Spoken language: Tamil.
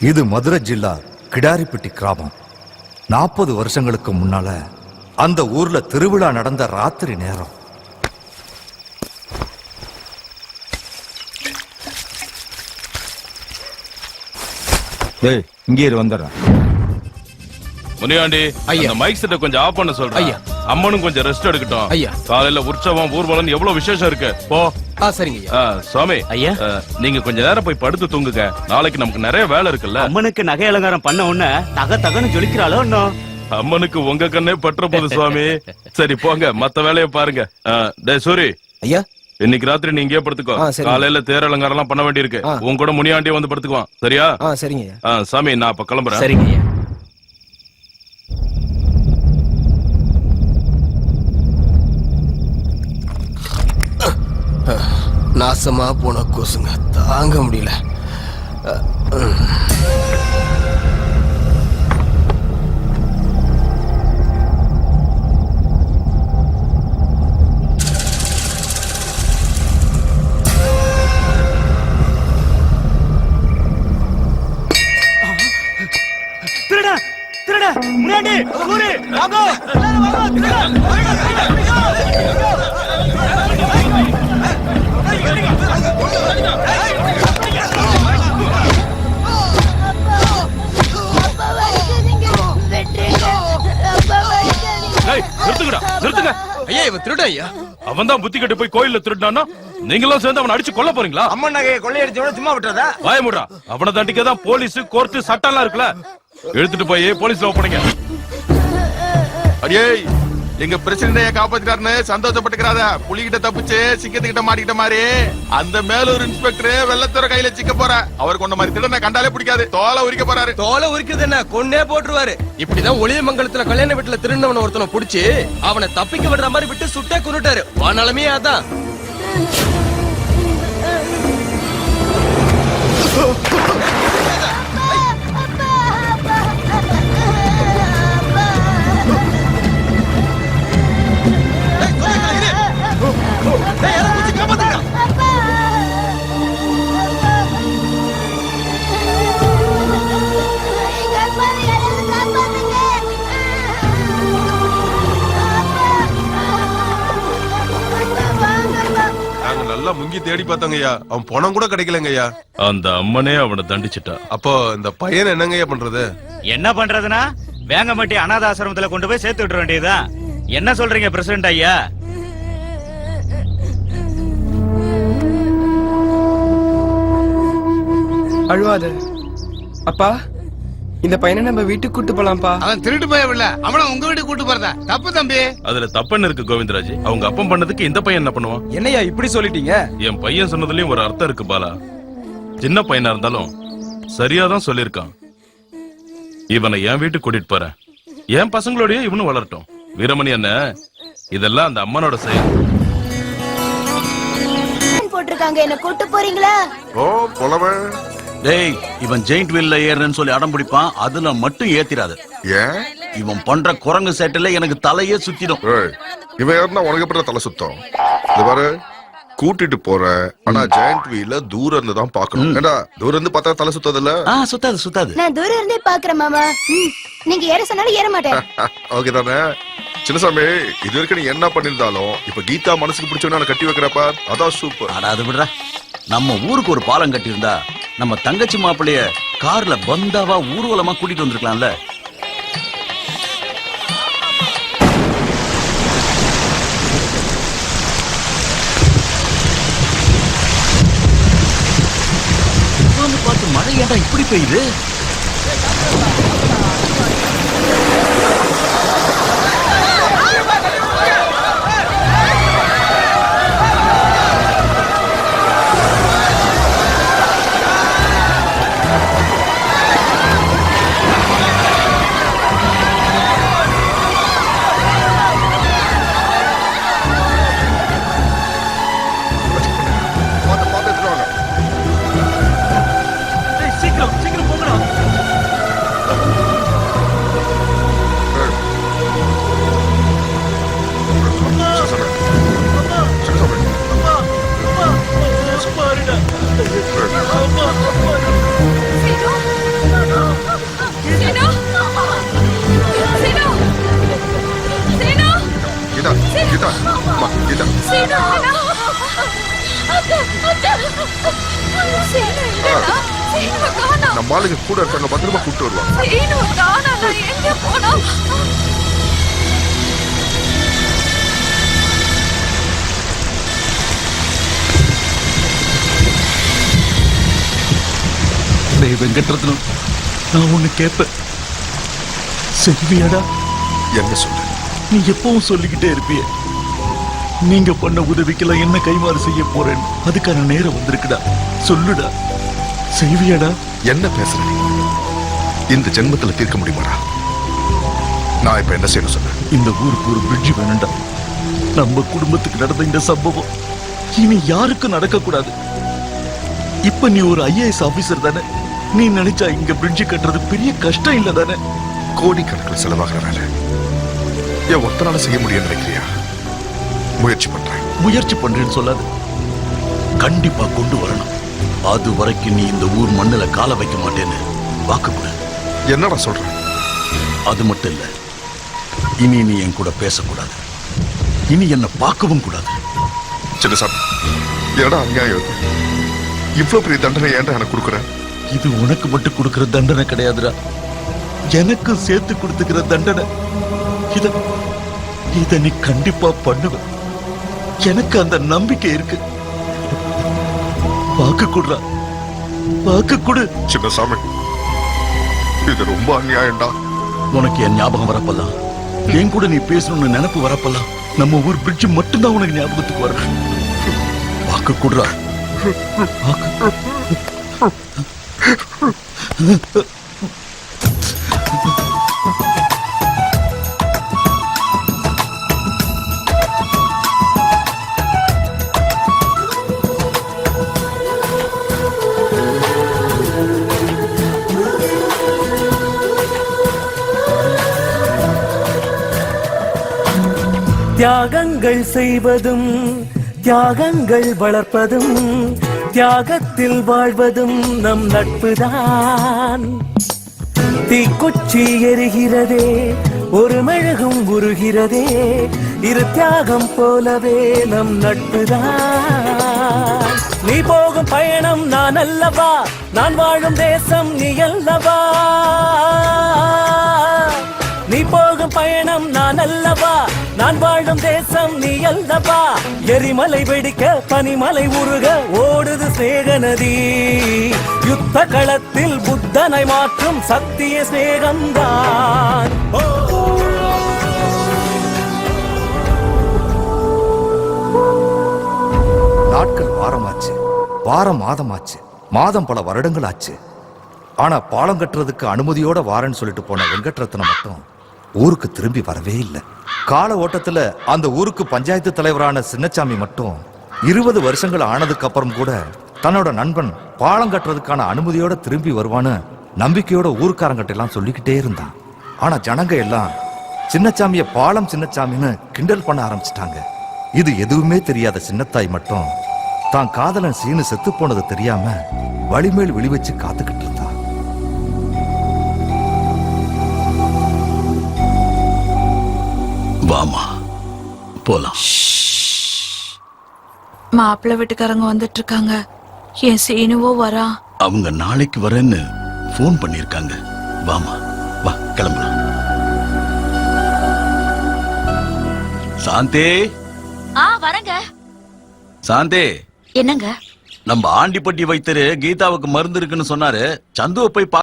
இது மதுரை ஜில்லா கிடாரிப்பட்டி கிராமம். நாற்பது வருஷங்களுக்கு முன்னால அந்த ஊர்ல திருவிழா நடந்த ராத்திரி நேரம். டேய் இங்கே இரு வந்துடுறேன். முனியாண்டி ஐயா. அந்த மைக் செட்டை கொஞ்சம் ஆஃப் பண்ண சொல்றேன் ஐயா. அம்மனும் கொஞ்சம் ரெஸ்ட் எடுக்கட்டும். ஐயா. காலையில உற்சவம் ஊர்வலம் எவ்வளவு விசேஷம் இருக்கு? போ. ஆ சரிங்க ஆ, சுவாமி ஐயா. ஆ, நீங்க கொஞ்ச நேரம் போய் படுத்து தூங்குங்க. நாளைக்கு நமக்கு நிறைய வேலை இருக்குல்ல. அம்மனுக்கு நகை அலங்காரம் பண்ண உடனே தக தகன்னு ஜொலிக்கிறாளோ இன்னும் அம்மனுக்கு உங்க கண்ணே பற்ற போகுது சுவாமி. சரி போங்க. மத்த வேலையை பாருங்க. ஆ, டேய் சூரி. ஐயா? இன்னைக்கு ராத்திரி நீ இங்கே படுத்துக்கோ. ஆ, சரி. காலையில தேர் அலங்காரம் எல்லாம் பண்ண வேண்டியிருக்கு. உன் கூட முனியாண்டியே வந்து படுத்துக்குவான். சரியா? ஆ சரிங்க ஐயா. ஆ, சாமி நான் அப்ப கிளம்புறேன். சரிங்க ஐயா. நாசமா போன கொசுங்க. தாங்க முடியல. திருட திருட முன்னாடி எல்லாரும் திருட. ஐயா அவன் தான் புத்தி கட்டு போய் கோயில்ல திருடானா நீங்களும் சேர்ந்து அவனை அடிச்சு கொல்ல போறீங்களா? அம்மன் நகையை கொள்ளையடிச்சவன சும்மா விட்டுறதா? வாயமுடா அவனை தண்டிக்க தான் போலீஸ் கோர்ட்டு சட்டம் எல்லாம் இருக்குல்ல? எடுத்துட்டு போய் போலீஸ்ல ஒப்படைங்க அடியே! எங்க பிரசிடண்டைய காப்பாத்திட்டாருன்னு சந்தோஷப்பட்டுக்கிறாத. புலிகிட்ட தப்பிச்சு சிங்கத்துக்கிட்ட மாட்டிக்கிட்ட மாதிரி. அந்த மேலூர் இன்ஸ்பெக்டர் வெள்ளத்துற கையில சிக்க போற. அவர் கொண்ட மாதிரி திடனை கண்டாலே பிடிக்காது. தோலை உரிக்க போறாரு. தோலை உரிக்கிறது என்ன? கொன்னே போட்டுருவாரு. இப்படிதான் ஒளியமங்கலத்துல கல்யாண வீட்டுல திருநவன ஒருத்தனை புடிச்சு அவனை தப்பிக்க விடுற மாதிரி விட்டு சுட்டே கொண்டுட்டாரு வானாலுமே அதான். நல்லா முங்கி தேடி பார்த்தோங்க ஐயா அவன் பணம் கூட கிடைக்கலங்க ஐயா அந்த அம்மனே அவனை தண்டிச்சிட்டா. அப்போ இந்த பையன் என்னங்க ஐயா பண்றது? என்ன பண்றதுன்னா வேங்கம்பட்டி அனாத ஆசிரமத்துல கொண்டு போய் சேர்த்து விட்டுற வேண்டியதுதான் என்ன சொல்றீங்க பிரசிடண்ட் ஐயா? அழுவாத. அப்பா இந்த பையனை நம்ம வீட்டுக்கு கூட்டு போலாம்ப்பா. அவன் திருட்டு போயவில்ல அவனை உங்க வீட்டுக்கு கூட்டு போறதா? தப்பு தம்பி. அதுல தப்பன்னு இருக்கு கோவிந்தராஜ். அவங்க அப்பன் பண்ணதுக்கு இந்த பையன் என்ன பண்ணுவான்? என்னையா இப்படி சொல்லிட்டீங்க? என் பையன் சொன்னதுலயும் ஒரு அர்த்தம் இருக்கு பாலா. சின்ன பையனா இருந்தாலும் சரியாதான் சொல்லியிருக்கான். இவனை என் வீட்டுக்கு கூட்டிட்டு போறேன். என் பசங்களோடய இவனும் வளரட்டும். வீரமணி என்ன இதெல்லாம் அந்த அம்மனோட செயல். போட்டிருக்காங்க. என்ன கூட்டு போறீங்களா? ஓ புலவன். டேய் இவன் ஜெயிண்ட் வீல்ல ஏறணும்னு சொல்லி அடம் பிடிப்பான் அதுல மட்டும் ஏத்திராது. ஏன்? இவன் பண்ற குரங்கு சேட்டில எனக்கு தலையே சுத்திடும். ஏய், இவன் யாருன்னா உனக்கு எப்படி தலை சுத்தம்? இது பாரு கூட்டிட்டு போறேன் ஆனா ஜெயண்ட் வீல தூரம் இருந்து தான் பாக்கணும் ஏண்டா தூரம் இருந்து பார்த்தா தலை சுத்தது இல்ல ஆ சுத்தாது சுத்தாது. நான் தூரம் இருந்தே பாக்குறேன் மாமா. ம், நீங்க ஏற சொன்னாலும் ஏற மாட்டேன். ஓகே தானே. சின்னசாமி இது வரைக்கும் நீ என்ன பண்ணிருந்தாலும் இப்ப கீதா மனசுக்கு பிடிச்சவன கட்டி வைக்கிறப்ப அதான் சூப்பர் அட அது விடுறா. நம்ம ஊருக்கு ஒரு பாலம் கட்டியிருந்தா நம்ம தங்கச்சி மாப்பிளைய கார்ல பந்தாவா ஊர்வலமா கூட்டிட்டு வந்திருக்கலாம்ல. பார்த்து மழை ஏன்டா இப்படி பெய்யுது? நம்ம ஆளுங்க கூட இருக்காங்க பத்திரமா கூப்பிட்டு வருவாங்க. டேய் வெங்கட்ரத்னம் நான் ஒண்ணு கேட்பேன் செய்வியாடா என்ன சொல்ற? நீ எப்பவும் சொல்லிக்கிட்டே இருப்பிய. நீங்க பண்ண உதவிக்கெல்லாம் என்ன கைமாறு செய்ய போறேன்? அதுக்கான நேரம் வந்திருக்குடா சொல்லுடா. செய்வியாடா. என்ன பேசுற இந்த ஜென்மத்துல தீர்க்க முடியுமாடா? நான் இப்ப என்ன செய்யணும் சொன்னேன் இந்த ஊருக்கு ஒரு பிரிட்ஜ் வேணும்டா. நம்ம குடும்பத்துக்கு நடந்த இந்த சம்பவம் இனி யாருக்கும் நடக்க கூடாது இப்ப நீ ஒரு ஐஏஎஸ் ஆபீசர் தானே? நீ நினைச்சா இங்க பிரிட்ஜ் கட்டுறது பெரிய கஷ்டம் இல்ல தானே? கோடிக்கணக்கில் செலவாகிற வேலை. என் ஒத்தனால செய்ய முடியும்னு நினைக்கிறியா? முயற்சி பண்றேன். முயற்சி பண்றேன்னு சொல்லாது. கண்டிப்பா கொண்டு வரணும். அது வரைக்கும் நீ இந்த ஊர் மண்ணுல கால வைக்க மாட்டேன்னு வாக்கு கொடு என்னடா சொல்ற? அது மட்டும் இல்ல. இனி நீ என் கூட பேசக்கூடாது. இனி என்ன பார்க்கவும் கூடாது. சின்னசாமி என்னடா அநியாயம் இது? இவ்வளவு பெரிய தண்டனை ஏன்டா எனக்கு கொடுக்குற? இது உனக்கு மட்டும் கொடுக்கிற தண்டனை கிடையாதுடா. எனக்கு சேர்த்து கொடுத்துக்கிற தண்டனை. இத இத நீ கண்டிப்பா பண்ணுவ. எனக்கு அந்த நம்பிக்கை இருக்கு. வாக்கு கொடுறா. வாக்கு கொடு. சின்னசாமி இது ரொம்ப அநியாயம்டா. உனக்கு என் ஞாபகம் வரப்பெல்லாம் என் கூட நீ பேசணும்னு நினைப்பு வரப்பெல்லாம் நம்ம ஊர் பிரிட்ஜ் மட்டும்தான் உனக்கு ஞாபகத்துக்கு வரும். வாக்கு கொடுறா. வாக்கு. தியாகங்கள் செய்வதும் தியாகங்கள் வளர்ப்பதும் தியாகத்தில் வாழ்வதும் நம் நட்புதான். தீக்குச்சி எரிகிறதே ஒரு மெழுகும் உருகிறதே இரு தியாகம் போலவே நம் நட்புதான். நீ போகும் பயணம் நான் அல்லவா? நான் வாழும் தேசம் நீ அல்லவா? நீ போகும் பயணம் நான் அல்லவா? நான் வாழும் தேசம் நீ அல்லப்பா எரிமலை வெடிக்க பனிமலை உருக ஓடுது சேக நதி. யுத்த களத்தில் புத்தனை மாற்றும் சத்திய சிநேகம்தான். நாட்கள் வாரமாச்சு வாரம் மாதமாச்சு மாதம் பல வருடங்கள் ஆச்சு ஆனா பாலம் கட்டுறதுக்கு அனுமதியோட வாரன்னு சொல்லிட்டு போன வெங்கட்ரத்னம் மட்டும் ஊருக்கு திரும்பி வரவே இல்லை. கால ஓட்டத்துல அந்த ஊருக்கு பஞ்சாயத்து தலைவரான சின்னச்சாமி மட்டும் இருபது வருஷங்கள் ஆனதுக்கு அப்புறம் கூட தன்னோட நண்பன் பாலம் கட்டுறதுக்கான அனுமதியோட திரும்பி வருவான்னு நம்பிக்கையோட ஊருக்காரங்கிட்ட எல்லாம் சொல்லிக்கிட்டே இருந்தான். ஆனா ஜனங்க எல்லாம் சின்னச்சாமிய பாலம் சின்னச்சாமின்னு கிண்டல் பண்ண ஆரம்பிச்சிட்டாங்க. இது எதுவுமே தெரியாத சின்னத்தாய் மட்டும் தான் காதலன் சீனு செத்து போனது தெரியாம வழிமேல் விழி வச்சு காத்துக்கிட்டு வாமா. போலாம். மாப்பிள்ளை வீட்டுக்காரங்க வந்துட்டு இருக்காங்க என் சீனுவோ வரா. அவங்க நாளைக்கு வரேன்னு ஃபோன் பண்ணிருக்காங்க வாமா வா கிளம்பலாம். சாந்தே. ஆ வரங்க. சாந்தே. என்னங்க? நம்ம ஆண்டிப்பட்டி வைத்தரு கீதாவுக்கு மருந்து இருக்குன்னு சொன்னாரு. சந்துவை போய் பா